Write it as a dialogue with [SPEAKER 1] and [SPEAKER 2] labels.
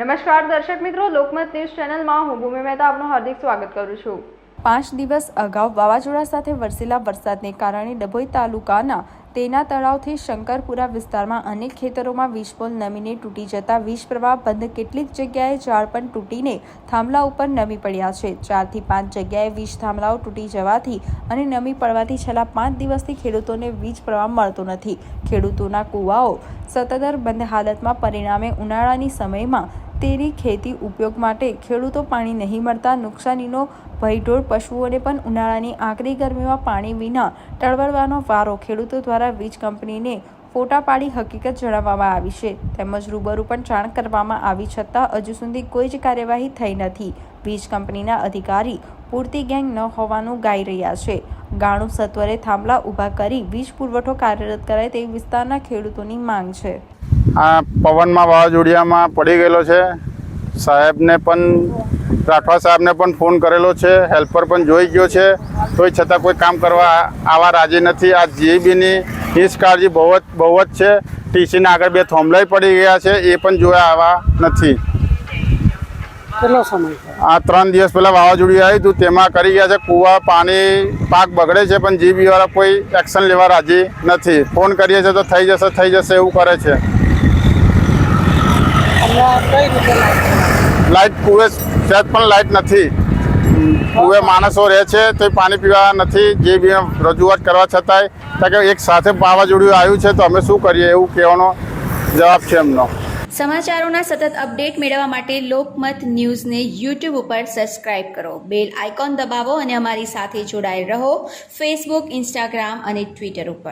[SPEAKER 1] નમસ્કાર દર્શક મિત્રો, લોકમત ન્યૂઝ ચેનલમાં હું ભૂમિ મહેતા આપનું હાર્દિક સ્વાગત કરું છું. પાંચ દિવસ અગાઉ વાવાઝોડા સાથે વરસેલા વરસાદને કારણે ડભોઈ તાલુકાના તેના તળાવથી શંકરપુરા વિસ્તારમાં અનેક ખેતરોમાં વીજપોલ નમીને તૂટી જતા વીજ પ્રવાહ બંધ કેટલીક જગ્યાએ ઝાડ પણ તૂટીને થાંભલા ઉપર નમી પડ્યા છે. ચારથી પાંચ જગ્યાએ વીજ થાંભલાઓ તૂટી જવાથી અને નમી પડવાથી છેલ્લા પાંચ દિવસથી ખેડૂતોને વીજ પ્રવાહ મળતો નથી. ખેડૂતોના કૂવાઓ સતત બંધ હાલતમાં પરિણામે ઉનાળાની સમયમાં તેની ખેતી ઉપયોગ માટે ખેડૂતો પાણી નહીં મળતા નુકસાનીનો ભયઢોળ, પશુઓને પણ ઉનાળાની આકરી ગરમીમાં પાણી વિના ટળવળવાનો વારો ખેડૂતો દ્વારા વીજ કંપનીને ફોટા પાડી હકીકત જણાવવામાં આવી છે. તેમજ રૂબરૂ પણ જાણ કરવામાં આવી છતાં હજુ સુધી કોઈ જ કાર્યવાહી થઈ નથી. વીજ કંપનીના અધિકારી પૂરતી ગેંગ ન હોવાનું ગાઈ રહ્યા છે. ગાણું સત્વરે થાંભલા ઊભા કરી વીજ પુરવઠો કાર્યરત કરાય તેવી વિસ્તારના ખેડૂતોની માંગ છે.
[SPEAKER 2] આ પવનમાં વાવાઝોડિયામાં પડી ગયેલો છે. સાહેબને પણ રાઠવા સાહેબને પણ ફોન કરેલો છે. હેલ્પર પણ જોઈ ગયો છે. તોય છતાં કોઈ કામ કરવા આવા રાજી નથી. આ જીબીની નિષ્કાળજી બહુ જ બહુ જ છે. ટીસીના આગળ બે થોંભલાઈ પડી ગયા છે. એ પણ જોયા આવા નથી. આ ત્રણ દિવસ પહેલાં વાવાઝોડું આવ્યું હતું. તેમાં કરી ગયા છે કૂવા પાણી પાક બગડે છે પણ જીબીવાળા કોઈ એક્શન લેવા રાજી નથી. ફોન કરીએ છીએ તો થઈ જશે થઈ જશે એવું કરે છે. લાઇટ કુએ સહેજ પણ લાઇટ નથી. કુએ માણસો રહે છે તો પાણી પીવા નથી, જે બી રજૂઆત કરવા છતાંય. કારણ કે એક સાથે વાવાઝોડું આવ્યું છે, તો અમે શું કરીએ એવું કહેવાનો જવાબ છે એમનો.
[SPEAKER 3] સમાચારોના સતત અપડેટ મેળવવા માટે લોકમત ન્યૂઝને યુટ્યુબ ઉપર સબસ્ક્રાઇબ કરો. બેલ આઇકોન દબાવો અને અમારી સાથે જોડાયેલ રહો ફેસબુક, ઇન્સ્ટાગ્રામ અને ટ્વિટર ઉપર.